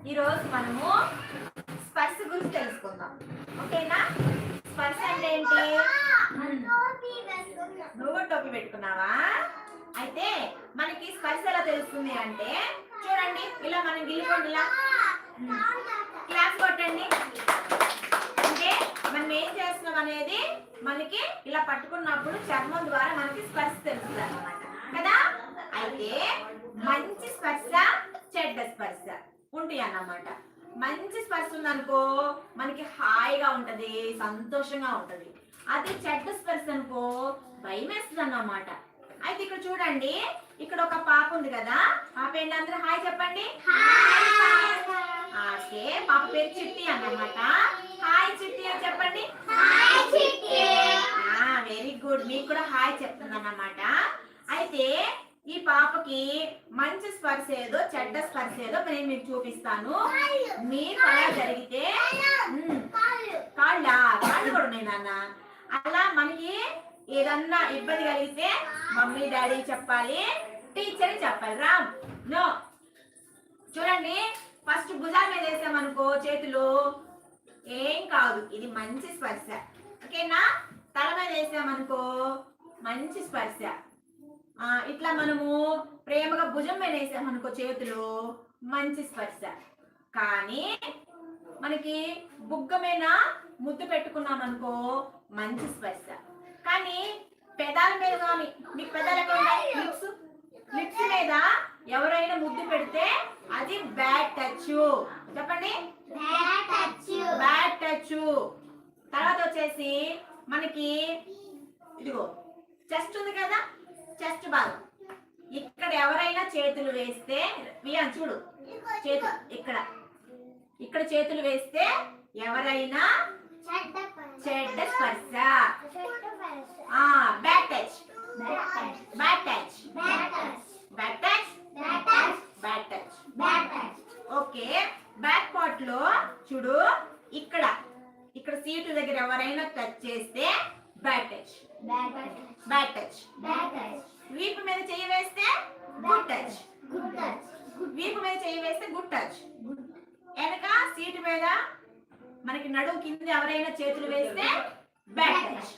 ఈరోజు మనము స్పర్శ గురించి తెలుసుకుందాం. ఓకేనా? స్పర్శ అంటే ఏంటి? నువ్వు టోపీ పెట్టుకున్నావా? అయితే మనకి స్పర్శ ఎలా తెలుస్తుంది అంటే చూడండి ఇలా మనం గిల్లుకోండి ఇలా. క్లాస్ కొట్టండి. అంటే మనం ఏం చేస్తున్నాం అనేది మనకి ఇలా పట్టుకున్నప్పుడు చర్మం ద్వారా మనకి స్పర్శ తెలుస్తుంది కదా? అయితే మంచి స్పర్శ చెడ్డ స్పర్శ. ఉంటాయి అన్నమాట. మంచి స్పర్శ ఉందనుకో మనకి హాయిగా ఉంటది సంతోషంగా ఉంటది. అదే చెడ్డ స్పర్శ అనుకో భయం వేస్తుంది అన్నమాట అయితే ఇక్కడ చూడండి ఇక్కడ ఒక పాప ఉంది కదా పాప ఏంటి అందరూ? హాయ్ చెప్పండి. ఓకే పాప పేరు చిట్టి అన్నమాట. హాయ్ చిట్టి అని చెప్పండి. Very good. మీకు కూడా హాయ్ చెప్తుంది అన్నమాట అయితే ఈ పాపకి మంచి స్పర్శ ఏదో చెడ్డ స్పర్శ ఏదో నేను మీకు చూపిస్తాను. మీరు అలా జరిగితే కాళ్ళ? కాళ్ళు కూడా ఉన్నాయి నాన్న. అలా మనకి ఏదన్నా ఇబ్బంది కలిగితే మమ్మీ డాడీ చెప్పాలి టీచర్ చెప్పాలి. రామ్ నో. చూడండి ఫస్ట్ భుజాల మీద వేసామనుకో చేతులు ఏం కాదు. ఇది మంచి స్పర్శ. ఓకేనా? తల మీద వేసామనుకో మంచి స్పర్శ. ఇట్లా మనము ప్రేమగా భుజం మీద వేసామనుకో చేతులు మంచి స్పర్శ. కానీ మనకి బుగ్గ మీద ముద్దు పెట్టుకున్నాం అనుకో మంచి స్పర్శ. కానీ పెదాల మీద కానీ మీకు పెదాలు లిప్స్? లిప్స్ మీద ఎవరైనా ముద్దు పెడితే అది బ్యాడ్ టచ్. చెప్పండి. Bad touch. తర్వాత వచ్చేసి మనకి ఇదిగో చెస్ట్ ఉంది కదా? చెస్ట్ భాగం ఇక్కడ ఎవరైనా చేతులు వేస్తే వియాన్ చూడు. చేతులు ఇక్కడ. ఇక్కడ చేతులు వేస్తే ఎవరైనా చెడ్డ స్పర్శ. ఆ bad touch. Bad touch. Bad touch. Bad touch. Okay. Back పార్ట్లో చూడు ఇక్కడ. ఇక్కడ సీటు దగ్గర ఎవరైనా టచ్ చేస్తే బ్యాడ్ టచ్. Bad touch. వీపు మీద చెయ్యి వేస్తే గుడ్ టచ్ వీపు మీద చెయ్యి వేస్తే గుడ్ టచ్ వెనక సీటు మీద మనకి నడుము కింద ఎవరైనా చేతులు వేస్తే బ్యాడ్ టచ్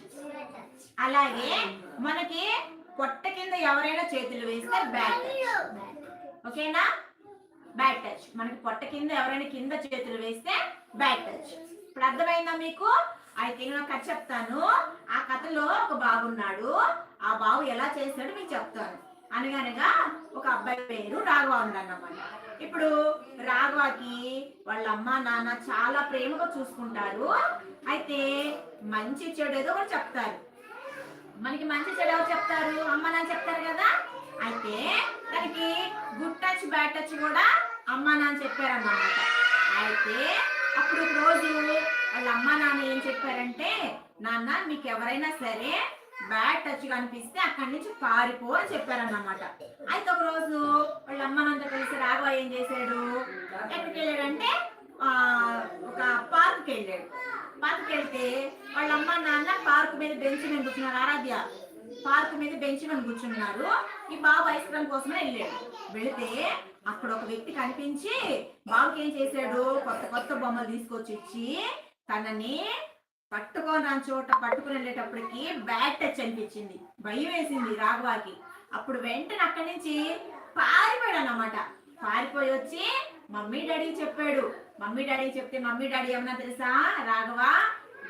అలాగే మనకి పొట్ట కింద ఎవరైనా చేతులు వేస్తే బ్యాడ్ టచ్ ఓకేనా? బ్యాడ్ టచ్ మనకి పొట్ట కింద ఎవరైనా కింద చేతులు వేస్తే బ్యాడ్ టచ్ ఇప్పుడు అర్థమైందా మీకు? అయితే నేను ఒక కథ చెప్తాను. ఆ కథలో ఒక బాబు ఉన్నాడు. ఆ బాబు ఎలా చేస్తాడో మీకు చెప్తాను. అనగనగా ఒక అబ్బాయి పేరు రాఘవ అన్నమాట. ఇప్పుడు రాఘవకి వాళ్ళ అమ్మ నాన్న చాలా ప్రేమగా చూసుకుంటారు. అయితే మంచి చెడు ఏదో ఒకటి చెప్తారు. మనకి మంచి చెడు ఎవరు చెప్తారు? అమ్మ నాన్న చెప్తారు కదా? అయితే తనకి గుడ్ టచ్ బ్యాడ్ టచ్ కూడా అమ్మ నాన్న చెప్పారన్నమాట. అయితే అప్పుడు రోజు వాళ్ళ అమ్మ నాన్న ఏం చెప్పారంటే నాన్న మీకు ఎవరైనా సరే బ్యాడ్ టచ్ కనిపిస్తే అక్కడి నుంచి పారిపో అని చెప్పారన్నమాట. అయితే ఒక రోజు వాళ్ళ అమ్మ నాన్నతో కలిసి రాఘవ ఏం చేశాడు? ఎక్కడికి వెళ్ళాడంటే ఒక పార్క్కి వెళ్ళాడు పార్క్కి వెళ్తే వాళ్ళ అమ్మ నాన్న పార్క్ మీద బెంచ్ మీద కూర్చున్నారు. ఆరాధ్య పార్క్ మీద బెంచ్ మీద కూర్చున్నారు. ఈ బాబు ఐస్ క్రీమ్ కోసమే వెళ్ళాడు. వెళితే అక్కడ ఒక వ్యక్తి కనిపించి బాబుకి ఏం చేశాడు? కొత్త కొత్త బొమ్మలు తీసుకొచ్చి ఇచ్చి తనని పట్టుకొని చోట పట్టుకుని వెళ్ళేటప్పటికి బ్యాడ్ టచ్ అనిపించింది. భయం వేసింది రాఘవాకి. అప్పుడు వెంటనే అక్కడి నుంచి పారిపోయాడు అన్నమాట పారిపోయి వచ్చి మమ్మీ డాడీకి చెప్పాడు. మమ్మీ డాడీకి చెప్తే మమ్మీ డాడీ ఏమన్నా తెలుసా? రాఘవా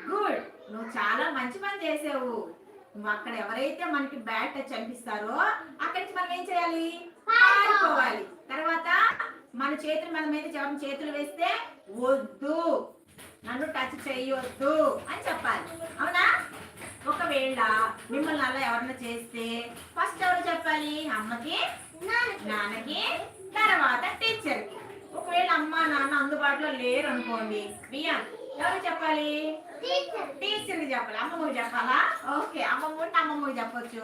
గుడ్. నువ్వు చాలా మంచి పని చేసావు. నువ్వు అక్కడ ఎవరైతే మనకి బ్యాడ్ టచ్ అనిపిస్తారో అక్కడి నుంచి మనం ఏం చేయాలి? పారిపోవాలి. తర్వాత మన చేతులు మన మీద చేతులు వేస్తే వద్దు. నన్ను టచ్ చేయొద్దు అని చెప్పాలి. అవునా? ఒకవేళ మిమ్మల్ని అలా ఎవరైనా చేస్తే ఫస్ట్ ఎవరు చెప్పాలి? అమ్మకి నాన్నకి తర్వాత టీచర్కి ఒకవేళ అమ్మ నాన్న అందుబాటులో లేరు అనుకోండి బియ్యం ఎవరు చెప్పాలి? టీచర్కి చెప్పాలి. అమ్మమ్మకి చెప్పాలా? ఓకే అమ్మమ్మ ఉంటే అమ్మమ్మకి చెప్పొచ్చు.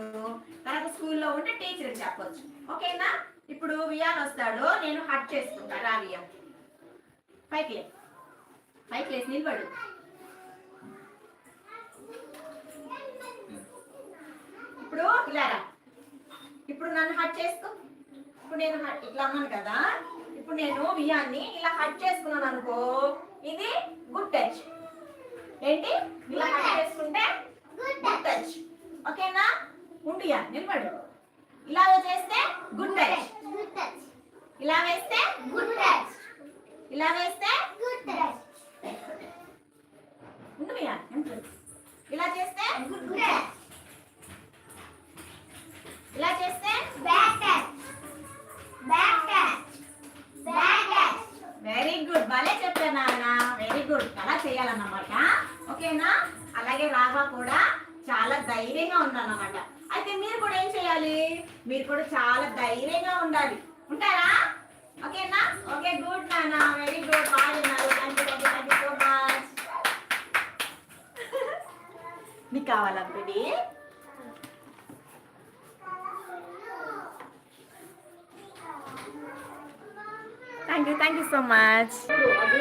తర్వాత స్కూల్లో ఉంటే టీచర్కి చెప్పొచ్చు. ఓకేనా? ఇప్పుడు వియాన్ వస్తాడు నేను హట్ చేసుకుంటా. రా వియాన్ పైకి లే. పైకి లేసి నిలబడు. ఇప్పుడు ఇలా రా. ఇప్పుడు నన్ను హట్ చేసుకో. ఇప్పుడు నేను హట్ ఇట్లా అన్నాను కదా. ఇప్పుడు నేను వియాన్ని ఇలా కట్ చేసుకున్నాను అనుకో. ఇది గుడ్ టచ్ ఏంటి? ఇలా కట్ చేసుకుంటే గుడ్ టచ్ ఓకేనా? ఉండియా నిలబడు. ఇలాగ చేస్తే గుడ్ టచ్ ఇలా వేస్తే ఇలా వేస్తే ఉండు వియా ఇలా చేస్తే ఇలా చేస్తే వెరీ గుడ్ భలే చెప్పాను నాన్న వెరీ గుడ్ అలా చేయాలన్నమాట ఓకేనా? అలాగే రాఘవ కూడా చాలా ధైర్యంగా ఉండాలన్నమాట. అయితే మీరు కూడా ఏం చేయాలి? మీరు కూడా చాలా ధైర్యంగా ఉండాలి. ఉంటారా? ఓకేనా? ఓకే గుడ్ నానా వెరీ గుడ్ బాగా thank you thank you so much నీకు కావాలా thank you thank you so much అది